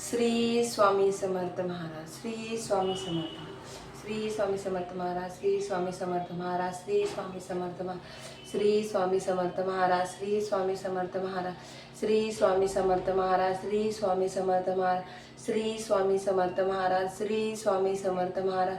श्री स्वामी समर्थ महाराज श्री स्वामी समर्थ श्री स्वामी समर्थ महाराज श्री स्वामी समर्थ महाराज श्री स्वामी समर्थ श्री स्वामी समर्थ महाराज श्री स्वामी समर्थ महाराज श्री स्वामी समर्थ महाराज श्री स्वामी समर्थ महाराज श्री स्वामी समर्थ महाराज श्री स्वामी समर्थ महाराज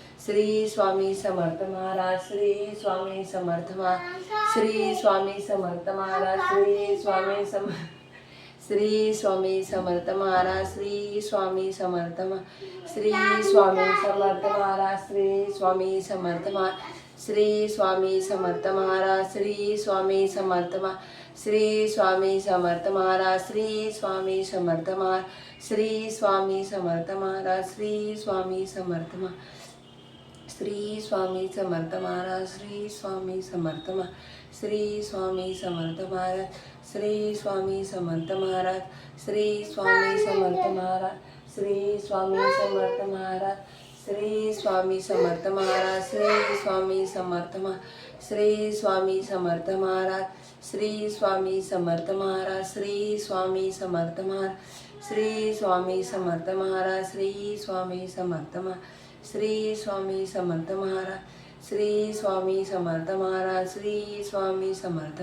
श्री स्वामी समर्थ महाराज श्री स्वामी समर्थ महाराज श्री स्वामी समर्थ महाराज श्री स्वामी सम श्री स्वामी समर्थ महाराज श्री स्वामी समर्थ श्री स्वामी समर्थ महाराज श्री स्वामी समर्थ महाराज श्री स्वामी समर्थ महाराज श्री स्वामी समर्थ श्री स्वामी समर्थ महाराज श्री स्वामी समर्थ महाराज श्री स्वामी समर्थ महाराज श्री स्वामी समर्थ महाराज श्री स्वामी समर्थ महाराज श्री स्वामी समर्थ श्री स्वामी समर्थ महाराज श्री स्वामी समर्थ महाराज श्री स्वामी समर्थ महाराज श्री स्वामी समर्थ महाराज श्री स्वामी समर्थ महाराज श्री स्वामी समर्थ श्री स्वामी समर्थ महाराज श्री स्वामी समर्थ महाराज श्री स्वामी समर्थ महाराज श्री स्वामी समर्थ महाराज श्री स्वामी समर्थ महाराज श्री स्वामी समर्थ महाराज श्री स्वामी समर्थ महाराज श्री स्वामी समर्थ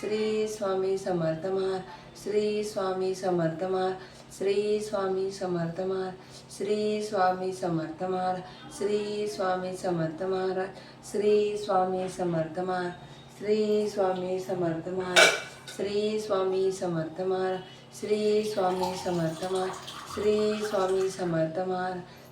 श्री स्वामी समर्थ महाराज श्री स्वामी समर्थ महाराज श्री स्वामी समर्थ महाराज श्री स्वामी समर्थ महाराज श्री स्वामी समर्थ महाराज श्री स्वामी समर्थ महाराज श्री स्वामी समर्थ महाराज श्री स्वामी समर्थ महाराज श्री स्वामी समर्थ महाराज श्री स्वामी समर्थ महाराज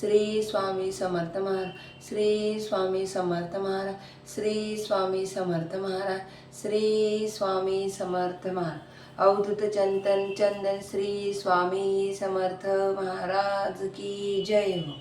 श्री स्वामी समर्थ महाराज, श्री स्वामी समर्थ महाराज, श्री स्वामी समर्थ महाराज, श्री स्वामी समर्थ महाराज। अवधुत चंदन चंदन, श्री स्वामी समर्थ महाराज की जय हो।